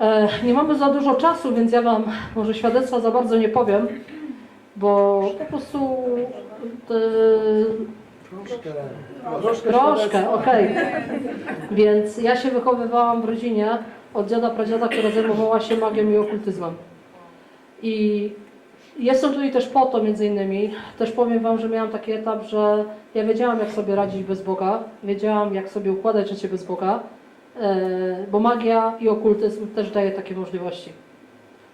E, Nie mamy za dużo czasu, więc ja Wam może świadectwa za bardzo nie powiem, bo po prostu e, Troszkę. troszkę, okej. Więc ja się wychowywałam w rodzinie od dziada pradziada, która zajmowała się magią i okultyzmem. I jestem tutaj też po to między innymi, też powiem Wam, że miałam taki etap, że ja wiedziałam jak sobie radzić bez Boga, wiedziałam jak sobie układać życie bez Boga, bo magia i okultyzm też daje takie możliwości.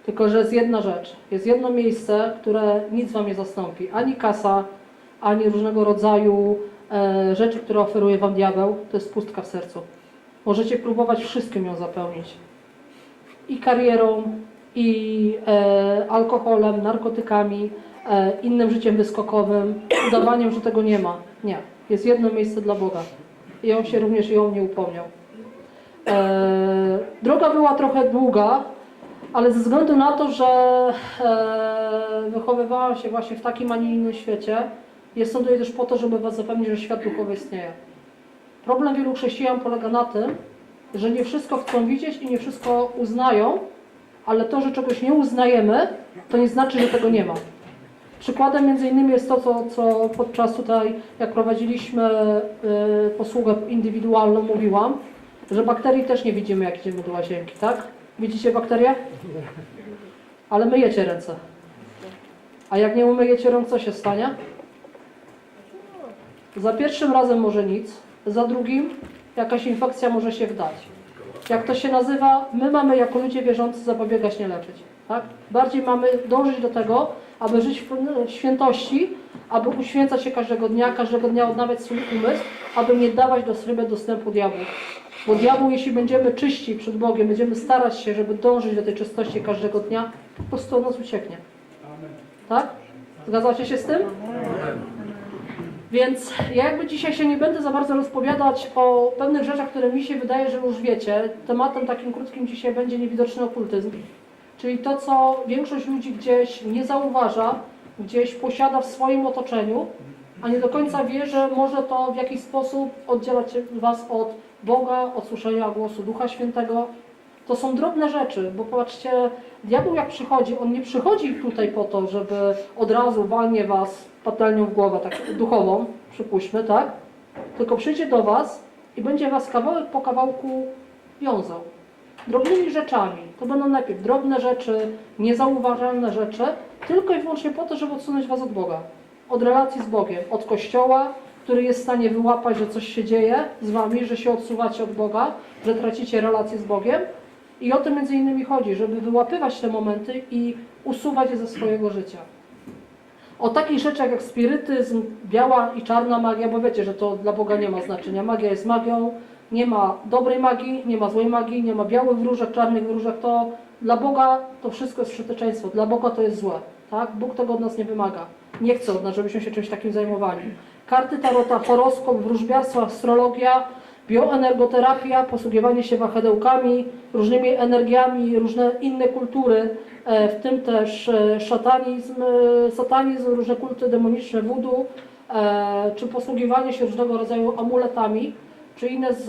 Tylko, że jest jedna rzecz, jest jedno miejsce, które nic Wam nie zastąpi, ani kasa, ani różnego rodzaju e, rzeczy, które oferuje Wam diabeł, to jest pustka w sercu. Możecie próbować wszystkim ją zapełnić. I karierą, i e, alkoholem, narkotykami, e, innym życiem wyskokowym, udawaniem, że tego nie ma. Nie. Jest jedno miejsce dla Boga. I On się również ją nie upomniał. E, droga była trochę długa, ale ze względu na to, że e, wychowywałam się właśnie w takim, a nie innym świecie, jestem tutaj też po to, żeby Was zapewnić, że świat duchowy istnieje. Problem wielu chrześcijan polega na tym, że nie wszystko chcą widzieć i nie wszystko uznają, ale to, że czegoś nie uznajemy, to nie znaczy, że tego nie ma. Przykładem między innymi jest to, co, co podczas tutaj, jak prowadziliśmy y, posługę indywidualną, mówiłam, że bakterii też nie widzimy, jak idziemy do łazienki, tak? Widzicie bakterie? Ale myjecie ręce. A jak nie umyjecie rąk, co się stanie? Za pierwszym razem może nic, za drugim jakaś infekcja może się wdać. Jak to się nazywa, my mamy jako ludzie wierzący zapobiegać, nie leczyć. Tak? Bardziej mamy dążyć do tego, aby żyć w świętości, aby uświęcać się każdego dnia, każdego dnia odnawiać swój umysł, aby nie dawać do siebie dostępu diabłu. Bo diabłu, jeśli będziemy czyści przed Bogiem, będziemy starać się, żeby dążyć do tej czystości każdego dnia, po prostu od nas ucieknie. Tak? Zgadzacie się z tym? Więc ja jakby dzisiaj się nie będę za bardzo rozpowiadać o pewnych rzeczach, które mi się wydaje, że już wiecie. Tematem takim krótkim dzisiaj będzie niewidoczny okultyzm. Czyli to, co większość ludzi gdzieś nie zauważa, gdzieś posiada w swoim otoczeniu, a nie do końca wie, że może to w jakiś sposób oddzielać Was od Boga, od słyszenia głosu Ducha Świętego. To są drobne rzeczy, bo patrzcie, diabeł jak przychodzi, on nie przychodzi tutaj po to, żeby od razu walnie Was patelnią w głowę, tak duchową, przypuśćmy, tak? Tylko przyjdzie do Was i będzie Was kawałek po kawałku wiązał. Drobnymi rzeczami. To będą najpierw drobne rzeczy, niezauważalne rzeczy, tylko i wyłącznie po to, żeby odsunąć Was od Boga. Od relacji z Bogiem, od Kościoła, który jest w stanie wyłapać, że coś się dzieje z Wami, że się odsuwacie od Boga, że tracicie relację z Bogiem. I o to między innymi chodzi, żeby wyłapywać te momenty i usuwać je ze swojego życia. O takich rzeczach jak spirytyzm, biała i czarna magia, bo wiecie, że to dla Boga nie ma znaczenia. Magia jest magią, nie ma dobrej magii, nie ma złej magii, nie ma białych wróżek, czarnych wróżek. To dla Boga to wszystko jest przeteczeństwo. Dla Boga to jest złe. Tak? Bóg tego od nas nie wymaga. Nie chce od nas, żebyśmy się czymś takim zajmowali. Karty tarota, horoskop, wróżbiarstwo, astrologia, bioenergoterapia, posługiwanie się wahadełkami, różnymi energiami, różne inne kultury, e, w tym też e, szatanizm, e, satanizm, różne kulty demoniczne, e, czy posługiwanie się różnego rodzaju amuletami, czy inne z,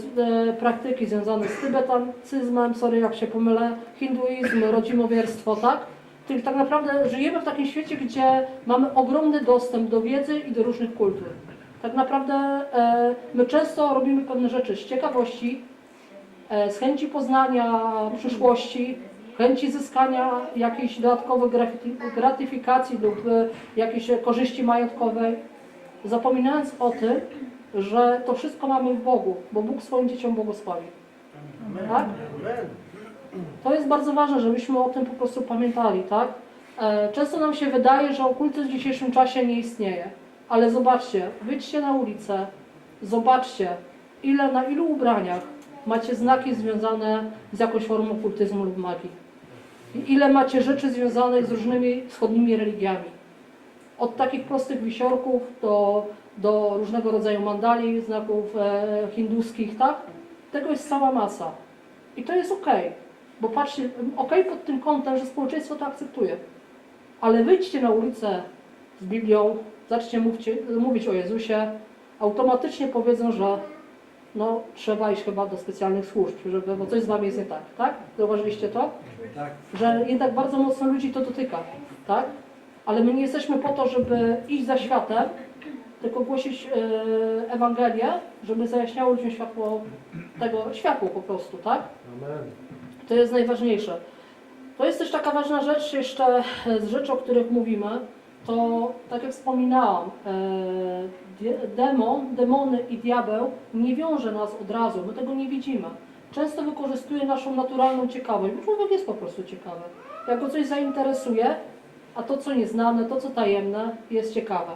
z e, praktyki związane z tybetacyzmem, sorry jak się pomylę, hinduizm, rodzimowierstwo, tak? Czyli tak naprawdę żyjemy w takim świecie, gdzie mamy ogromny dostęp do wiedzy i do różnych kultur. Tak naprawdę e, my często robimy pewne rzeczy z ciekawości, e, z chęci poznania przyszłości, chęci zyskania jakiejś dodatkowej gratyfikacji lub e, jakiejś korzyści majątkowej, zapominając o tym, że to wszystko mamy w Bogu, bo Bóg swoim dzieciom błogosławi. Tak? To jest bardzo ważne, żebyśmy o tym po prostu pamiętali, tak? E, Często nam się wydaje, że okultyzm w dzisiejszym czasie nie istnieje, ale zobaczcie, wyjdźcie na ulicę, zobaczcie, ile na ilu ubraniach macie znaki związane z jakąś formą okultyzmu lub magii. I ile macie rzeczy związanych z różnymi wschodnimi religiami. Od takich prostych wisiorków do, do różnego rodzaju mandali, znaków e, hinduskich, tak? Tego jest cała masa. I to jest okej. Bo patrzcie, okej pod tym kątem, że społeczeństwo to akceptuje. Ale wyjdźcie na ulicę z Biblią, zacznijcie mówcie, mówić o Jezusie, automatycznie powiedzą, że no trzeba iść chyba do specjalnych służb, żeby, bo coś z wami jest nie tak, tak? Zauważyliście to? Tak. Że jednak bardzo mocno ludzi to dotyka, tak? Ale my nie jesteśmy po to, żeby iść za światem, tylko głosić e, Ewangelię, żeby zajaśniało ludziom światło tego, światło po prostu, tak? Amen. To jest najważniejsze. To jest też taka ważna rzecz jeszcze e, z rzeczy, o których mówimy, to tak jak wspominałam, e, demon, demony i diabeł nie wiąże nas od razu, my tego nie widzimy. Często wykorzystuje naszą naturalną ciekawość, bo człowiek jest po prostu ciekawy. Jak go coś zainteresuje, a to co nieznane, to co tajemne jest ciekawe.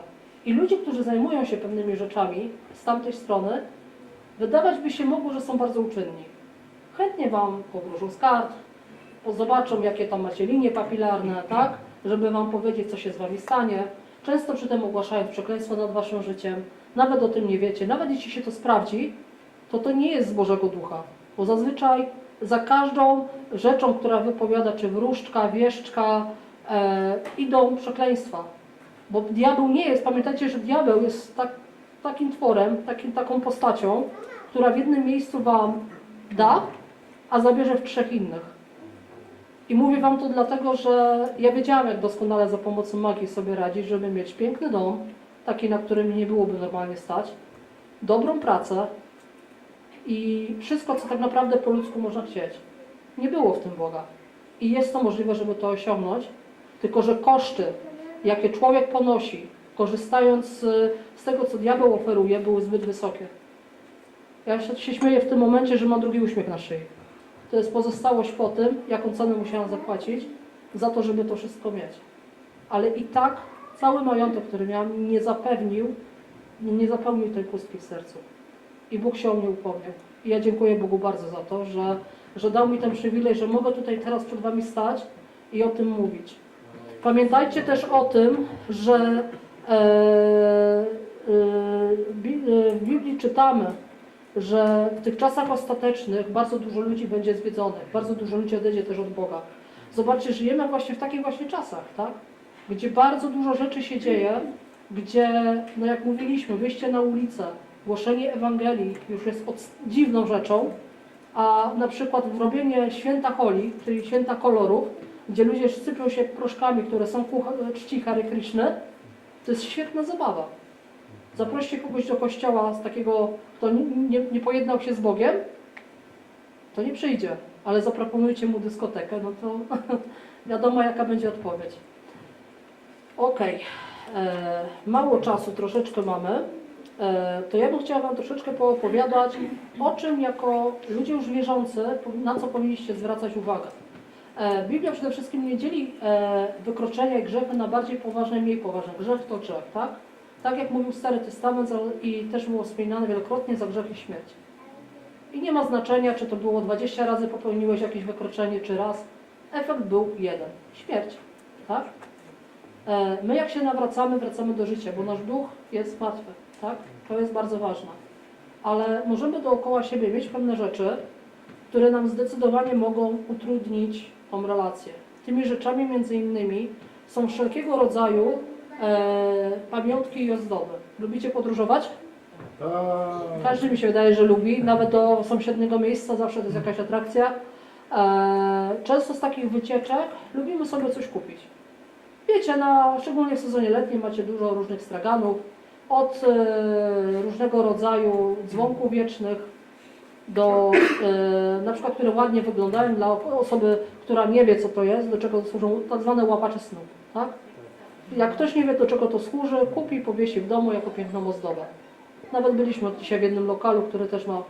I ludzie, którzy zajmują się pewnymi rzeczami z tamtej strony, wydawać by się mogło, że są bardzo uczynni chętnie Wam powróżą z kart, zobaczą jakie tam macie linie papilarne, tak? Żeby Wam powiedzieć, co się z Wami stanie. Często przy tym ogłaszają przekleństwo nad Waszym życiem. Nawet o tym nie wiecie. Nawet jeśli się to sprawdzi, to to nie jest z Bożego Ducha. Bo zazwyczaj za każdą rzeczą, która wypowiada, czy wróżczka, wieszczka, e, idą przekleństwa. Bo diabeł nie jest, pamiętajcie, że diabeł jest tak, takim tworem, takim, taką postacią, która w jednym miejscu Wam da, a zabierze w trzech innych. I mówię Wam to dlatego, że ja wiedziałam, jak doskonale za pomocą magii sobie radzić, żeby mieć piękny dom, taki, na którym nie byłoby normalnie stać, dobrą pracę i wszystko, co tak naprawdę po ludzku można chcieć. Nie było w tym Boga. I jest to możliwe, żeby to osiągnąć, tylko że koszty, jakie człowiek ponosi, korzystając z, z tego, co diabeł oferuje, były zbyt wysokie. Ja się, śmieję w tym momencie, że mam drugi uśmiech na szyi. To jest pozostałość po tym, jaką cenę musiałam zapłacić za to, żeby to wszystko mieć. Ale i tak cały majątek, który miałam, nie zapewnił, nie zapełnił tej pustki w sercu. I Bóg się o mnie upomniał. I ja dziękuję Bogu bardzo za to, że, że dał mi ten przywilej, że mogę tutaj teraz przed Wami stać i o tym mówić. Pamiętajcie też o tym, że e, e, e, w Biblii czytamy, że w tych czasach ostatecznych bardzo dużo ludzi będzie zwiedzonych, bardzo dużo ludzi odejdzie też od Boga. Zobaczcie, żyjemy właśnie w takich właśnie czasach, tak? Gdzie bardzo dużo rzeczy się dzieje, gdzie, no jak mówiliśmy, wyjście na ulicę, głoszenie Ewangelii już jest dziwną rzeczą, a na przykład robienie święta holi, czyli święta kolorów, gdzie ludzie sypią się proszkami, które są ku czci Hare Krishny, to jest świetna zabawa. Zaproście kogoś do kościoła z takiego, kto nie, nie, pojednał się z Bogiem, to nie przyjdzie, ale zaproponujcie mu dyskotekę, no to wiadomo jaka będzie odpowiedź. Okej, e, mało czasu troszeczkę mamy, e, to ja bym chciała Wam troszeczkę poopowiadać o czym jako ludzie już wierzący, na co powinniście zwracać uwagę. E, Biblia przede wszystkim nie dzieli e, wykroczenia i grzechy na bardziej poważne i mniej poważne. Grzech to grzech, tak? Tak jak mówił Stary Testament i też było wspominane wielokrotnie za grzech i śmierć. I nie ma znaczenia, czy to było 20 razy popełniłeś jakieś wykroczenie, czy raz. Efekt był jeden. Śmierć. Tak? E, My jak się nawracamy, wracamy do życia, bo nasz duch jest martwy. Tak? To jest bardzo ważne. Ale możemy dookoła siebie mieć pewne rzeczy, które nam zdecydowanie mogą utrudnić tą relację. Tymi rzeczami między innymi są wszelkiego rodzaju e, pamiątki i ozdoby. Lubicie podróżować? Tak. Każdy mi się wydaje, że lubi. Nawet do sąsiedniego miejsca zawsze to jest jakaś atrakcja. E, często z takich wycieczek lubimy sobie coś kupić. Wiecie, na, szczególnie w sezonie letnim macie dużo różnych straganów. Od e, różnego rodzaju dzwonków wiecznych do e, na przykład, które ładnie wyglądają dla osoby, która nie wie co to jest, do czego służą tak zwane łapacze snu. Tak? Jak ktoś nie wie do czego to służy, kupi i powiesi w domu jako piękną ozdobę. Nawet byliśmy dzisiaj w jednym lokalu, który też ma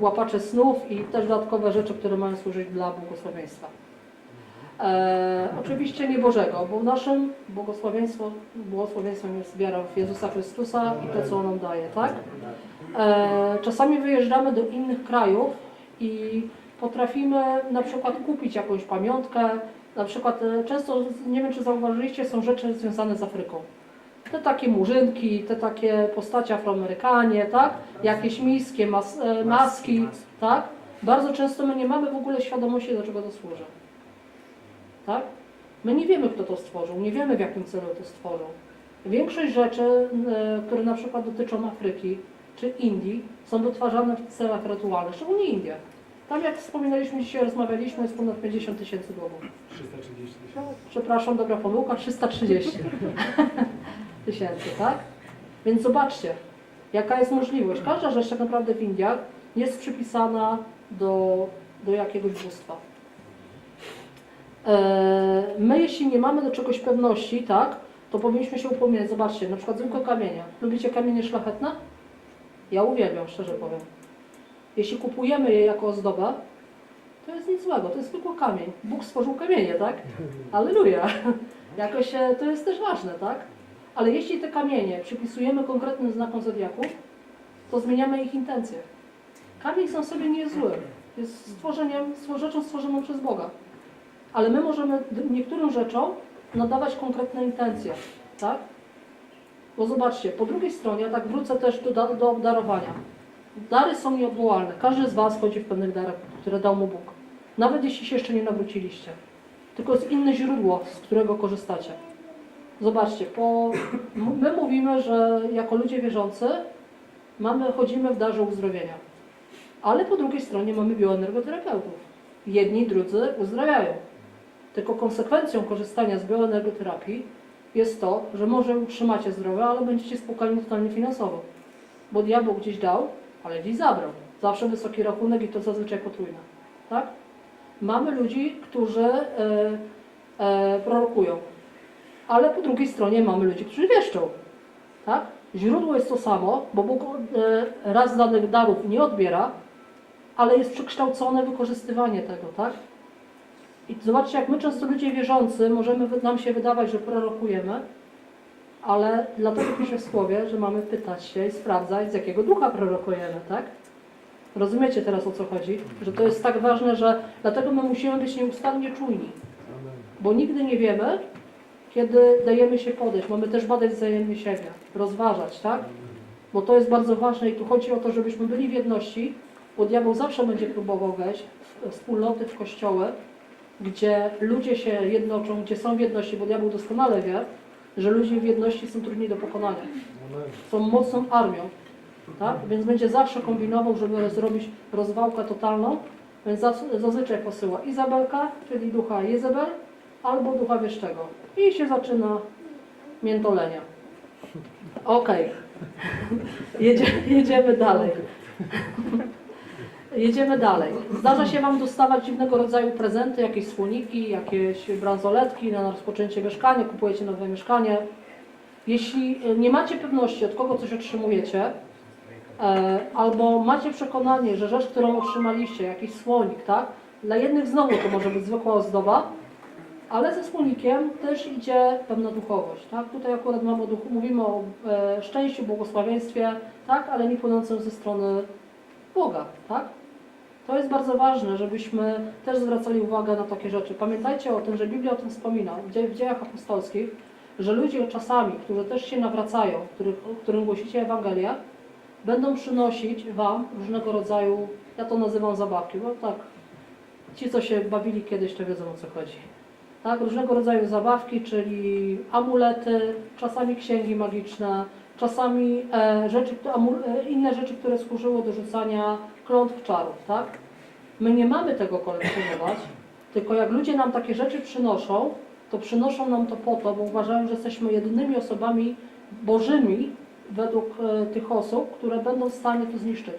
łapacze snów i też dodatkowe rzeczy, które mają służyć dla błogosławieństwa. E, oczywiście nie Bożego, bo naszym błogosławieństwo, błogosławieństwem jest wiara w Jezusa Chrystusa i to, co On nam daje, tak? E, czasami wyjeżdżamy do innych krajów i potrafimy na przykład kupić jakąś pamiątkę, na przykład e, często, nie wiem czy zauważyliście, są rzeczy związane z Afryką. Te takie murzynki, te takie postacie afroamerykanie, tak? Jakieś miskie, mas, e, maski, tak? Bardzo często my nie mamy w ogóle świadomości, do czego to służy. Tak? My nie wiemy, kto to stworzył, nie wiemy, w jakim celu to stworzył. Większość rzeczy, które na przykład dotyczą Afryki czy Indii, są wytwarzane w celach rytualnych, szczególnie Indie. Tam jak wspominaliśmy dzisiaj, rozmawialiśmy, jest ponad 50 tysięcy głowów. 330 No, tysięcy. przepraszam, dobra pomyłka, 330 tysięcy, tak? Więc zobaczcie, jaka jest możliwość. Każda rzecz tak naprawdę w Indiach jest przypisana do, do jakiegoś bóstwa. Eee, My, jeśli nie mamy do czegoś pewności, tak, to powinniśmy się upomnieć. Zobaczcie, na przykład zwykłe kamienie. Lubicie kamienie szlachetne? Ja uwielbiam, szczerze powiem. Jeśli kupujemy je jako ozdobę, to jest nic złego, to jest zwykły kamień. Bóg stworzył kamienie, tak? Alleluja. Jakoś e, to jest też ważne, tak? Ale jeśli te kamienie przypisujemy konkretnym znakom zodiaków, to zmieniamy ich intencje. Kamień sam sobie nie jest zły. Jest stworzeniem, stwor- rzeczą stworzoną przez Boga. Ale my możemy niektórym rzeczom nadawać konkretne intencje, tak? Bo zobaczcie, po drugiej stronie, ja tak wrócę też do, do obdarowania. Dary są nieodwołalne. Każdy z Was chodzi w pewnych darach, które dał mu Bóg. Nawet jeśli się jeszcze nie nawróciliście. Tylko jest inne źródło, z którego korzystacie. Zobaczcie, po, my mówimy, że jako ludzie wierzący mamy, chodzimy w darze uzdrowienia. Ale po drugiej stronie mamy bioenergoterapeutów. Jedni drudzy uzdrawiają. Tylko konsekwencją korzystania z bioenergoterapii jest to, że może utrzymacie zdrowe, ale będziecie spłukani totalnie finansowo. Bo diabeł gdzieś dał, ale gdzieś zabrał. Zawsze wysoki rachunek i to zazwyczaj potrójne. Tak? Mamy ludzi, którzy e, e, prorokują. Ale po drugiej stronie mamy ludzi, którzy wieszczą. Tak? Źródło jest to samo, bo Bóg e, raz danych darów nie odbiera, ale jest przekształcone wykorzystywanie tego, tak? I zobaczcie, jak my często ludzie wierzący, możemy nam się wydawać, że prorokujemy, ale dlatego pisze w słowie, że mamy pytać się i sprawdzać, z jakiego ducha prorokujemy, tak? Rozumiecie teraz o co chodzi? Że to jest tak ważne, że dlatego my musimy być nieustannie czujni, bo nigdy nie wiemy, kiedy dajemy się podejść. Mamy też badać wzajemnie siebie, rozważać, tak? Bo to jest bardzo ważne i tu chodzi o to, żebyśmy byli w jedności, bo diabeł zawsze będzie próbował wejść w wspólnoty, w kościoły, gdzie ludzie się jednoczą, gdzie są w jedności, bo diabeł doskonale wie, że ludzie w jedności są trudni do pokonania. Są mocną armią, tak? Więc będzie zawsze kombinował, żeby zrobić rozwałkę totalną, więc zaz- zazwyczaj posyła Izabelka, czyli ducha Jezebel, albo ducha wieszczego. I się zaczyna miętolenia. Okej. Jedzie, jedziemy dalej. Jedziemy dalej. Zdarza się Wam dostawać dziwnego rodzaju prezenty, jakieś słoniki, jakieś bransoletki na rozpoczęcie mieszkania, kupujecie nowe mieszkanie. Jeśli e, nie macie pewności, od kogo coś otrzymujecie, e, albo macie przekonanie, że rzecz, którą otrzymaliście, jakiś słonik, tak? Dla jednych znowu to może być zwykła ozdoba, ale ze słonikiem też idzie pewna duchowość, tak? Tutaj akurat mamy o duchu, mówimy o e, szczęściu, błogosławieństwie, tak? Ale nie płynącym ze strony Boga, tak? To jest bardzo ważne, żebyśmy też zwracali uwagę na takie rzeczy. Pamiętajcie o tym, że Biblia o tym wspomina, w dziejach apostolskich, że ludzie czasami, którzy też się nawracają, których, którym głosicie Ewangelię, będą przynosić Wam różnego rodzaju, ja to nazywam zabawki, bo tak, ci, co się bawili kiedyś, to wiedzą o co chodzi. Tak, różnego rodzaju zabawki, czyli amulety, czasami księgi magiczne, czasami e, rzeczy, e, inne rzeczy, które służyły do rzucania klątw czarów, tak? My nie mamy tego kolekcjonować, tylko jak ludzie nam takie rzeczy przynoszą, to przynoszą nam to po to, bo uważają, że jesteśmy jedynymi osobami bożymi według e, tych osób, które będą w stanie to zniszczyć.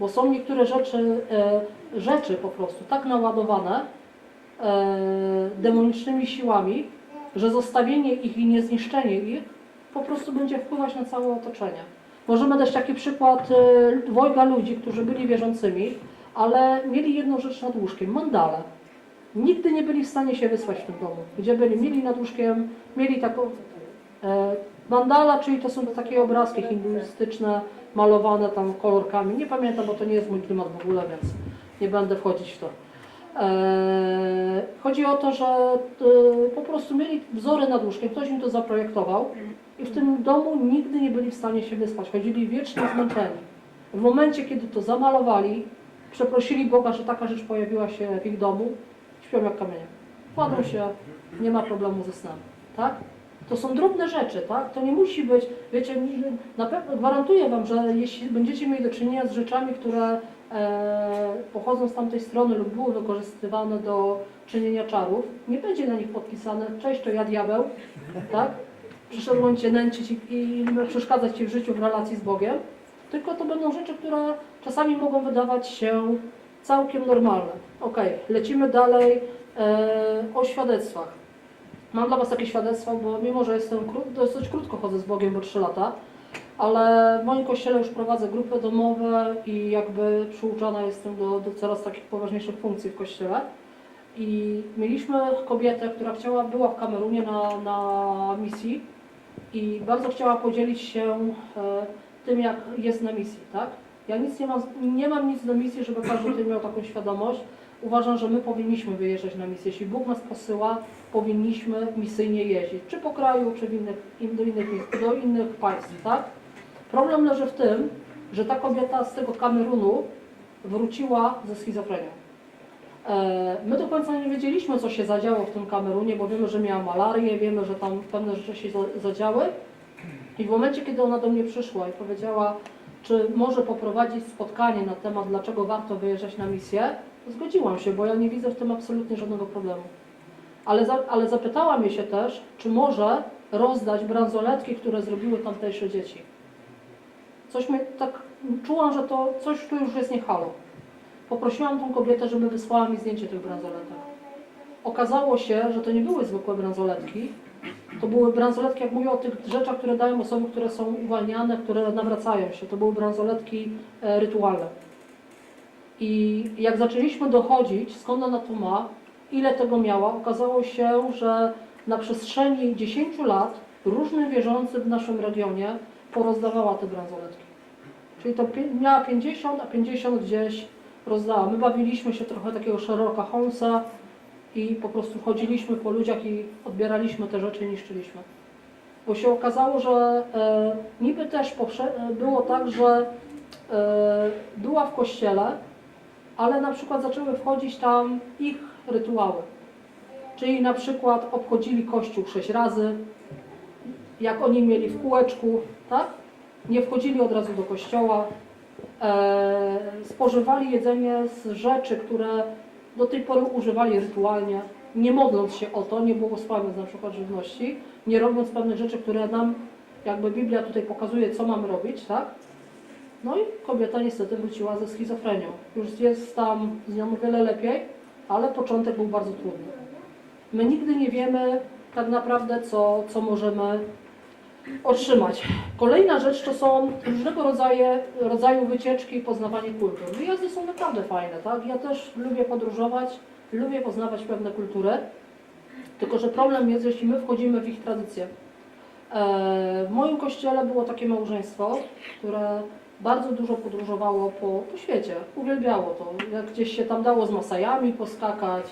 Bo są niektóre rzeczy, rzeczy po prostu tak naładowane demonicznymi siłami, że zostawienie ich i niezniszczenie ich po prostu będzie wpływać na całe otoczenie. Możemy dać taki przykład e, dwojga ludzi, którzy byli wierzącymi, ale mieli jedną rzecz nad łóżkiem, mandale. Nigdy nie byli w stanie się wysłać w tym domu. Gdzie byli, mieli nad łóżkiem, mieli taką e, mandala, czyli to są takie obrazki hinduistyczne, malowane tam kolorkami. Nie pamiętam, bo to nie jest mój klimat w ogóle, więc nie będę wchodzić w to. E, chodzi o to, że e, po prostu mieli wzory nad łóżkiem, ktoś im to zaprojektował i w tym domu nigdy nie byli w stanie się wyspać. Chodzili wiecznie zmęczeni. W momencie, kiedy to zamalowali, przeprosili Boga, że taka rzecz pojawiła się w ich domu, śpią jak kamienie. Kładą się, nie ma problemu ze snem. Tak? To są drobne rzeczy, tak? To nie musi być, wiecie, na pewno gwarantuję Wam, że jeśli będziecie mieli do czynienia z rzeczami, które e, pochodzą z tamtej strony lub były wykorzystywane do czynienia czarów, nie będzie na nich podpisane cześć, to ja diabeł, tak? Przyszedłem Cię nęcić i, i przeszkadzać Ci w życiu w relacji z Bogiem, tylko to będą rzeczy, które czasami mogą wydawać się całkiem normalne. Ok, lecimy dalej e, o świadectwach. Mam dla Was takie świadectwo, bo mimo, że jestem dosyć krótko chodzę z Bogiem, bo 3 lata, ale w moim kościele już prowadzę grupy domowe i jakby przyuczana jestem do, do coraz takich poważniejszych funkcji w kościele. I mieliśmy kobietę, która chciała, była w Kamerunie na, na misji i bardzo chciała podzielić się e, tym, jak jest na misji, tak? Ja nic nie mam, nie mam nic do misji, żeby każdy miał taką świadomość. Uważam, że my powinniśmy wyjeżdżać na misję. Jeśli Bóg nas posyła, powinniśmy misyjnie jeździć, czy po kraju, czy innych, in- do, innych, do innych państw, tak? Problem leży w tym, że ta kobieta z tego Kamerunu wróciła ze schizofrenią. E, My do końca nie wiedzieliśmy, co się zadziało w tym Kamerunie, bo wiemy, że miała malarię, wiemy, że tam pewne rzeczy się za- zadziały. I w momencie, kiedy ona do mnie przyszła i powiedziała, czy może poprowadzić spotkanie na temat, dlaczego warto wyjeżdżać na misję, zgodziłam się, bo ja nie widzę w tym absolutnie żadnego problemu. Ale, za, ale zapytała mnie się też, czy może rozdać bransoletki, które zrobiły tamtejsze dzieci. Coś mnie tak, czułam, że to coś tu już jest nie halo. Poprosiłam tą kobietę, żeby wysłała mi zdjęcie tych bransoletek. Okazało się, że to nie były zwykłe bransoletki, to były bransoletki, jak mówię o tych rzeczach, które dają osoby, które są uwalniane, które nawracają się. To były bransoletki e, rytualne. I jak zaczęliśmy dochodzić, skąd ona to ma, ile tego miała, okazało się, że na przestrzeni 10 lat różnych wierzących w naszym regionie porozdawała te bransoletki. Czyli to miała 50, a 50 gdzieś rozdała. My bawiliśmy się trochę takiego Sherlocka Holmesa i po prostu chodziliśmy po ludziach i odbieraliśmy te rzeczy i niszczyliśmy. Bo się okazało, że e, niby też e, było tak, że e, była w kościele, ale na przykład zaczęły wchodzić tam ich rytuały. Czyli na przykład obchodzili kościół sześć razy, jak oni mieli w kółeczku, tak? Nie wchodzili od razu do kościoła, spożywali jedzenie z rzeczy, które do tej pory używali rytualnie, nie modląc się o to, nie błogosławiąc na przykład żywności, nie robiąc pewnych rzeczy, które nam, jakby Biblia tutaj pokazuje, co mamy robić, tak? No i kobieta niestety wróciła ze schizofrenią. Już jest tam z nią wiele lepiej, ale początek był bardzo trudny. My nigdy nie wiemy tak naprawdę, co, co możemy otrzymać. Kolejna rzecz to są różnego rodzaju, rodzaju wycieczki i poznawanie kultur. Wyjazdy są naprawdę fajne, tak? Ja też lubię podróżować, lubię poznawać pewne kultury, tylko że problem jest, jeśli my wchodzimy w ich tradycje. E, W moim kościele było takie małżeństwo, które bardzo dużo podróżowało po, po świecie, uwielbiało to. Jak gdzieś się tam dało z Masajami poskakać,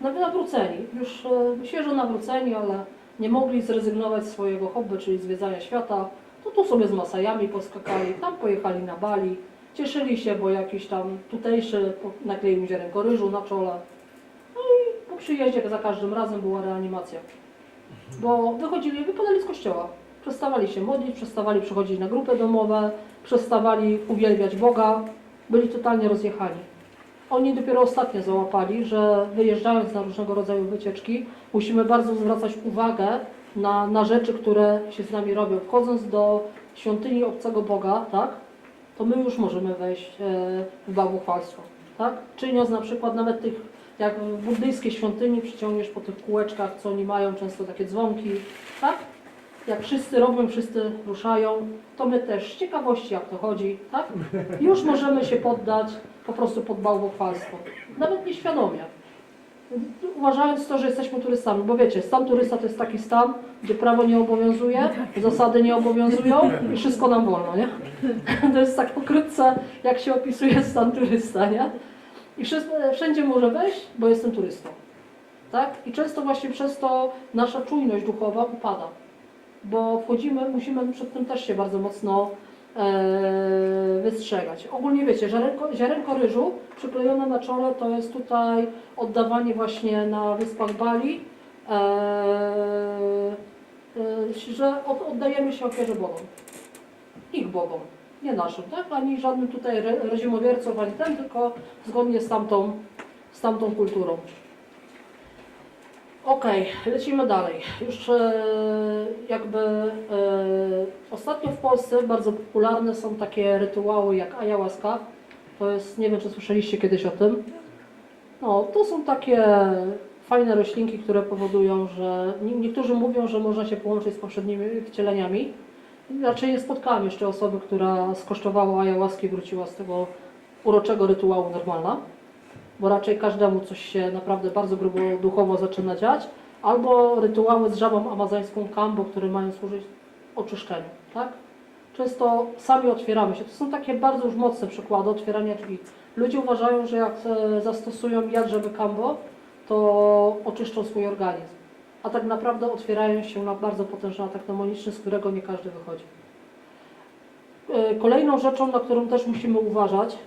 nawet nawróceni, już e, świeżo nawróceni, ale nie mogli zrezygnować z swojego hobby, czyli zwiedzania świata, to tu sobie z Masajami poskakali, tam pojechali na Bali, cieszyli się, bo jakiś tam tutejszy nakleił mi ziarenko ryżu na czole. No i po przyjeździe za każdym razem była reanimacja. Bo wychodzili, wypadali z kościoła. Przestawali się modlić, przestawali przychodzić na grupy domowe, przestawali uwielbiać Boga, byli totalnie rozjechani. Oni dopiero ostatnio załapali, że wyjeżdżając na różnego rodzaju wycieczki, musimy bardzo zwracać uwagę na, na rzeczy, które się z nami robią. Wchodząc do świątyni obcego Boga, tak, to my już możemy wejść e, w bałwochwalstwo. Tak? Czyniąc na przykład nawet tych, jak w buddyjskiej świątyni przyciągniesz po tych kółeczkach, co oni mają, często takie dzwonki, tak? Jak wszyscy robią, wszyscy ruszają, to my też z ciekawości jak to chodzi, tak? Już możemy się poddać po prostu pod bałwochwalstwo. Nawet nieświadomie. Uważając to, że jesteśmy turystami, bo wiecie, stan turysta to jest taki stan, gdzie prawo nie obowiązuje, zasady nie obowiązują i wszystko nam wolno, nie? To jest tak pokrótce, jak się opisuje stan turysta, nie? I wszędzie może wejść, bo jestem turystą. Tak? I często właśnie przez to nasza czujność duchowa upada. Bo wchodzimy, musimy przed tym też się bardzo mocno wystrzegać. Ogólnie wiecie, ziarenko, ziarenko ryżu przyklejone na czole to jest tutaj oddawanie właśnie na wyspach Bali. E, y, że od- oddajemy się ofierze Bogom. Ich Bogom, nie naszym, tak? Ani żadnym tutaj re- ani ten, tylko zgodnie z tamtą, z tamtą kulturą. Okej, lecimy dalej. Już e, jakby e, ostatnio w Polsce bardzo popularne są takie rytuały jak ayahuasca. To jest, nie wiem czy słyszeliście kiedyś o tym. No, to są takie fajne roślinki, które powodują, że nie- niektórzy mówią, że można się połączyć z poprzednimi wcieleniami. Raczej nie spotkałam jeszcze osoby, która skosztowała ayahuaski i wróciła z tego uroczego rytuału normalna bo raczej każdemu coś się naprawdę bardzo grubo duchowo zaczyna dziać, albo rytuały z żabą amazońską kambo, które mają służyć oczyszczeniu, tak? Często sami otwieramy się. To są takie bardzo już mocne przykłady otwierania drzwi. Ludzie uważają, że jak e, zastosują jad żeby kambo, to oczyszczą swój organizm. A tak naprawdę otwierają się na bardzo potężny atak demoniczny, z którego nie każdy wychodzi. E, Kolejną rzeczą, na którą też musimy uważać,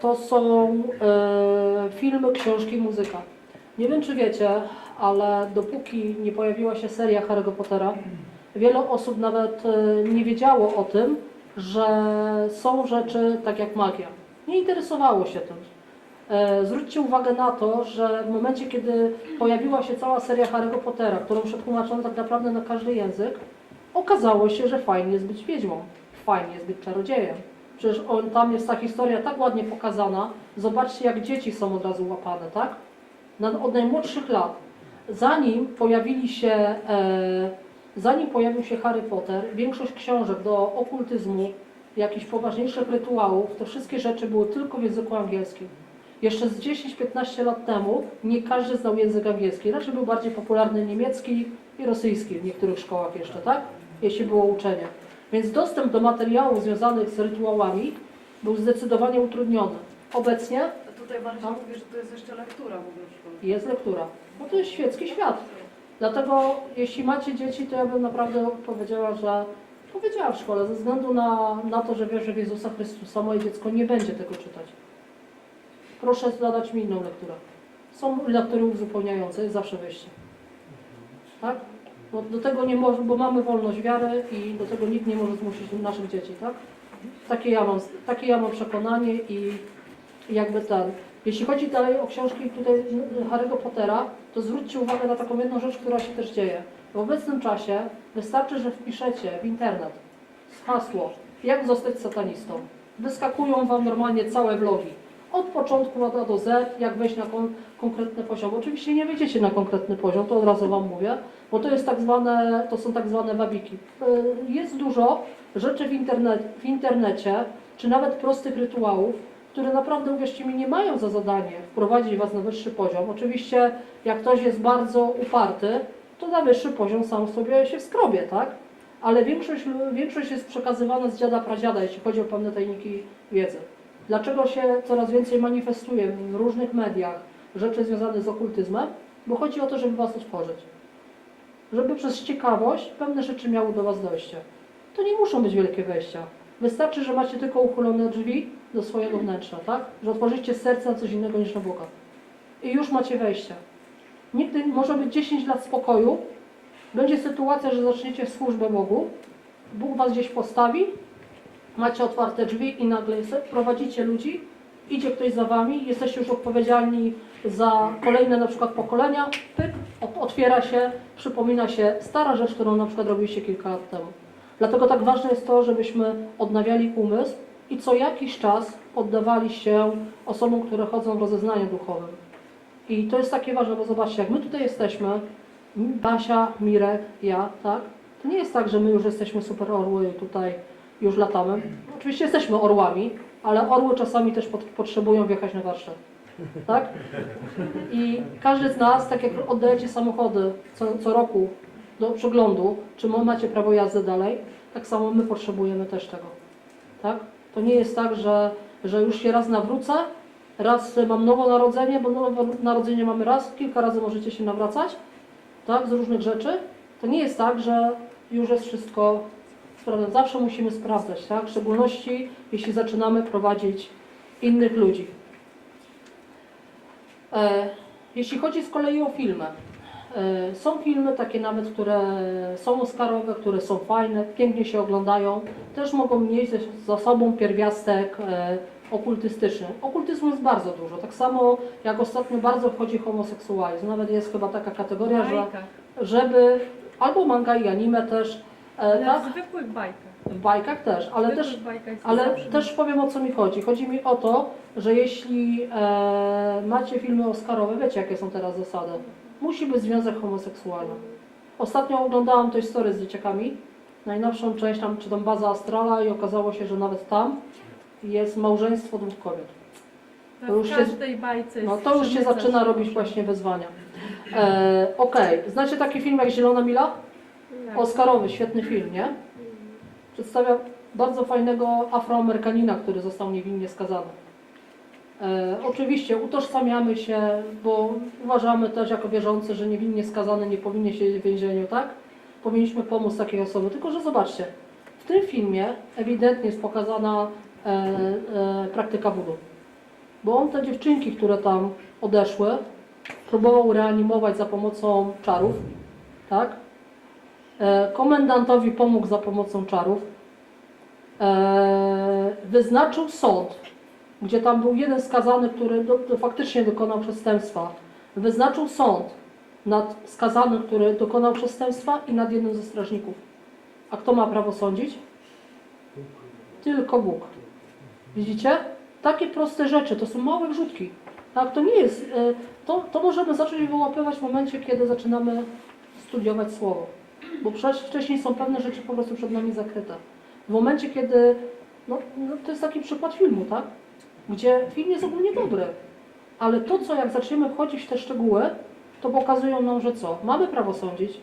to są e, filmy, książki, muzyka. Nie wiem, czy wiecie, ale dopóki nie pojawiła się seria Harry'ego Pottera, wiele osób nawet e, nie wiedziało o tym, że są rzeczy tak jak magia. Nie interesowało się tym. E, Zwróćcie uwagę na to, że w momencie, kiedy pojawiła się cała seria Harry'ego Pottera, którą przetłumaczono tak naprawdę na każdy język, okazało się, że fajnie jest być wiedźmą, fajnie jest być czarodziejem. Przecież on, tam jest ta historia tak ładnie pokazana. Zobaczcie, jak dzieci są od razu łapane, tak? Od najmłodszych lat. Zanim pojawili się, e, zanim pojawił się Harry Potter, większość książek do okultyzmu, jakichś poważniejszych rytuałów, te wszystkie rzeczy były tylko w języku angielskim. Jeszcze z 10-15 lat temu nie każdy znał język angielski. Raczej był bardziej popularny niemiecki i rosyjski w niektórych szkołach jeszcze, tak? Jeśli było uczenie. Więc dostęp do materiałów związanych z rytuałami był zdecydowanie utrudniony. Obecnie A tutaj bardziej No. mówię, że to jest jeszcze lektura w ogóle w szkole. jest lektura. No to jest świecki świat. Dlatego jeśli macie dzieci, to ja bym naprawdę powiedziała, że powiedziała w szkole, ze względu na, na to, że wierzę w Jezusa Chrystusa, moje dziecko nie będzie tego czytać. Proszę zadać mi inną lekturę. Są lektury uzupełniające, jest zawsze wyjście. Tak? Bo do tego nie może, bo mamy wolność wiary i do tego nikt nie może zmusić naszych dzieci, tak? Takie ja mam, takie ja mam przekonanie i jakby ten. Jeśli chodzi dalej o książki tutaj Harry'ego Pottera, to zwróćcie uwagę na taką jedną rzecz, która się też dzieje. W obecnym czasie wystarczy, że wpiszecie w internet hasło jak zostać satanistą. Wyskakują Wam normalnie całe vlogi. Od początku od A do Z, jak wejść na kon konkretny poziom. Oczywiście nie wejdziecie na konkretny poziom, to od razu Wam mówię, bo to, jest tak zwane, to są tak zwane wabiki. Y, Jest dużo rzeczy w, internet, w internecie, czy nawet prostych rytuałów, które naprawdę, uwierzcie mi, nie mają za zadanie wprowadzić Was na wyższy poziom. Oczywiście, jak ktoś jest bardzo uparty, to na wyższy poziom sam sobie się skrobie, tak? Ale większość, większość jest przekazywana z dziada pradziada, jeśli chodzi o pewne tajniki wiedzy. Dlaczego się coraz więcej manifestuje w różnych mediach rzeczy związane z okultyzmem? Bo chodzi o to, żeby Was otworzyć. Żeby przez ciekawość pewne rzeczy miały do Was dojście. To nie muszą być wielkie wejścia. Wystarczy, że macie tylko uchylone drzwi do swojego wnętrza, tak? Że otworzycie serce na coś innego niż na Boga. I już macie wejście. Nigdy może być 10 lat spokoju, będzie sytuacja, że zaczniecie służbę Bogu, Bóg was gdzieś postawi, macie otwarte drzwi i nagle prowadzicie ludzi, idzie ktoś za wami, jesteście już odpowiedzialni za kolejne na przykład pokolenia, pyk, ot- otwiera się, przypomina się stara rzecz, którą na przykład robiliście kilka lat temu. Dlatego tak ważne jest to, żebyśmy odnawiali umysł i co jakiś czas poddawali się osobom, które chodzą w rozeznaniu duchowym. I to jest takie ważne, bo zobaczcie, jak my tutaj jesteśmy, Basia, Mirek, ja, tak? To nie jest tak, że my już jesteśmy super orły tutaj już latamy. Oczywiście jesteśmy orłami, ale orły czasami też pot- potrzebują wjechać na warsztat. Tak? I każdy z nas, tak jak oddajecie samochody co, co roku do przeglądu, czy ma- macie prawo jazdy dalej, tak samo my potrzebujemy też tego. Tak? To nie jest tak, że, że już się raz nawrócę, raz mam nowonarodzenie, bo nowe narodzenie mamy raz, kilka razy możecie się nawracać, tak, z różnych rzeczy. To nie jest tak, że już jest wszystko sprawdzone. Zawsze musimy sprawdzać, tak? W szczególności jeśli zaczynamy prowadzić innych ludzi. E, jeśli chodzi z kolei o filmy, E, Są filmy takie nawet, które są oscarowe, które są fajne, pięknie się oglądają. Też mogą mieć za sobą pierwiastek e, okultystyczny. Okultyzmu jest bardzo dużo. Tak samo jak ostatnio bardzo wchodzi homoseksualizm. Nawet jest chyba taka kategoria, że żeby albo manga i anime też, tak? w zwykłych bajkach. W bajkach też, ale w też ale też powiem o co mi chodzi. Chodzi mi o to, że jeśli e, macie filmy Oscarowe, wiecie jakie są teraz zasady. Musi być związek homoseksualny. Ostatnio oglądałam Toy Story z dzieciakami, najnowszą część tam, czy tam Baza Astrala i okazało się, że nawet tam jest małżeństwo dwóch kobiet. To to już w się- każdej bajce jest No to już się zaczyna robić właśnie wyzwania. E, Okej, znacie taki film jak Zielona Mila? Oscarowy, świetny film, nie? Przedstawia bardzo fajnego Afroamerykanina, który został niewinnie skazany. E, oczywiście utożsamiamy się, bo uważamy też jako wierzący, że niewinnie skazany nie powinien siedzieć w więzieniu, tak? Powinniśmy pomóc takiej osoby. Tylko, że zobaczcie, w tym filmie ewidentnie jest pokazana e, e, praktyka wudu. Bo on te dziewczynki, które tam odeszły, próbował reanimować za pomocą czarów, tak? E, Komendantowi pomógł za pomocą czarów. E, Wyznaczył sąd, gdzie tam był jeden skazany, który do, do, faktycznie dokonał przestępstwa. Wyznaczył sąd nad skazanym, który dokonał przestępstwa i nad jednym ze strażników. A kto ma prawo sądzić? Tylko Bóg. Widzicie? Takie proste rzeczy, to są małe wrzutki. Tak, to nie jest, e, to, to możemy zacząć wyłapywać w momencie, kiedy zaczynamy studiować Słowo. Bo przecież wcześniej są pewne rzeczy po prostu przed nami zakryte. W momencie, kiedy, no, no to jest taki przykład filmu, tak? Gdzie film jest ogólnie dobry, ale to, co jak zaczniemy wchodzić w te szczegóły, to pokazują nam, że co? Mamy prawo sądzić,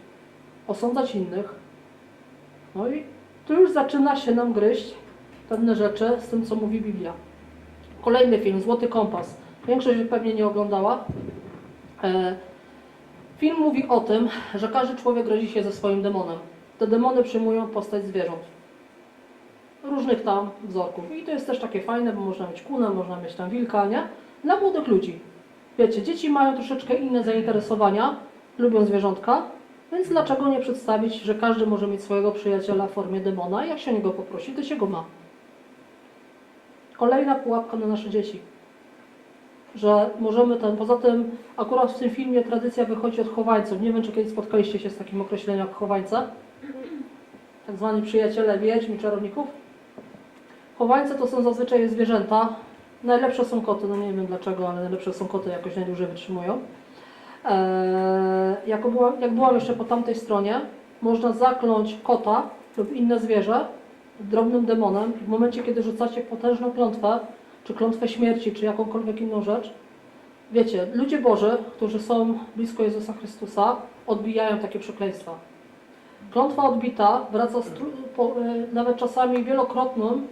osądzać innych. No i tu już zaczyna się nam gryźć pewne rzeczy z tym, co mówi Biblia. Kolejny film, Złoty Kompas. Większość pewnie nie oglądała. E, Film mówi o tym, że każdy człowiek rodzi się ze swoim demonem. Te demony przyjmują postać zwierząt. Różnych tam wzorków. I to jest też takie fajne, bo można mieć kunę, można mieć tam wilka, nie? Dla młodych ludzi. Wiecie, dzieci mają troszeczkę inne zainteresowania, lubią zwierzątka, więc dlaczego nie przedstawić, że każdy może mieć swojego przyjaciela w formie demona jak się o niego poprosi, to się go ma. Kolejna pułapka na nasze dzieci że możemy ten, poza tym akurat w tym filmie tradycja wychodzi od chowańców. Nie wiem, czy kiedyś spotkaliście się z takim określeniem jak chowańce. Tak zwani przyjaciele wiedźm i czarowników. Chowańce to są zazwyczaj zwierzęta. Najlepsze są koty, no nie wiem dlaczego, ale najlepsze są koty, jakoś najdłużej wytrzymują. Eee, była, jak byłam jeszcze po tamtej stronie, można zakląć kota lub inne zwierzę drobnym demonem. W momencie, kiedy rzucacie potężną klątwę, czy klątwę śmierci, czy jakąkolwiek inną rzecz. Wiecie, ludzie Boży, którzy są blisko Jezusa Chrystusa, odbijają takie przekleństwa. Klątwa odbita wraca po, y, nawet czasami wielokrotnym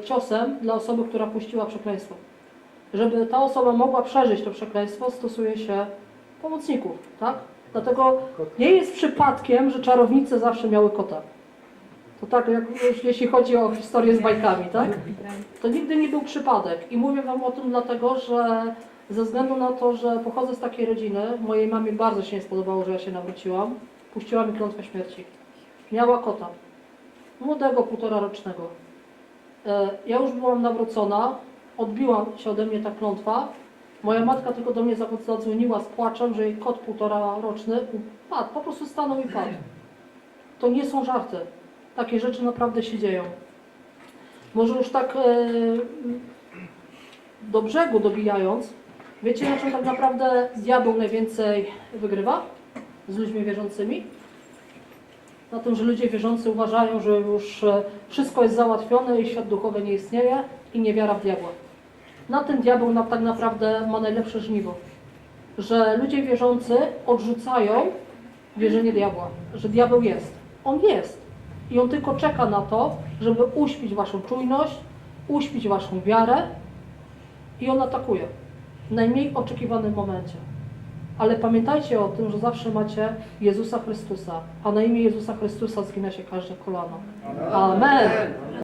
y, ciosem dla osoby, która puściła przekleństwo. Żeby ta osoba mogła przeżyć to przekleństwo, stosuje się pomocników, tak? Dlatego nie jest przypadkiem, że czarownice zawsze miały kota. To tak, jak, jeśli chodzi o historię z bajkami, tak? To nigdy nie był przypadek. I mówię Wam o tym dlatego, że ze względu na to, że pochodzę z takiej rodziny, mojej mamie bardzo się nie spodobało, że ja się nawróciłam, puściła mi klątwę śmierci. Miała kota, młodego, półtora rocznego. E, Ja już byłam nawrócona, odbiła się ode mnie ta klątwa. Moja matka tylko do mnie za- zadzwoniła z płaczem, że jej kot półtora roczny upadł, po prostu stanął i padł. To nie są żarty. Takie rzeczy naprawdę się dzieją. Może już tak e, do brzegu dobijając, wiecie na czym tak naprawdę diabeł najwięcej wygrywa z ludźmi wierzącymi? Na tym, że ludzie wierzący uważają, że już e, wszystko jest załatwione i świat duchowy nie istnieje i nie wiara w diabła. Na tym diabeł tak naprawdę ma najlepsze żniwo. Że ludzie wierzący odrzucają wierzenie diabła, że diabeł jest. On jest. I on tylko czeka na to, żeby uśpić waszą czujność, uśpić waszą wiarę i on atakuje w najmniej oczekiwanym momencie. Ale pamiętajcie o tym, że zawsze macie Jezusa Chrystusa, a na imię Jezusa Chrystusa zgina się każde kolano. Amen.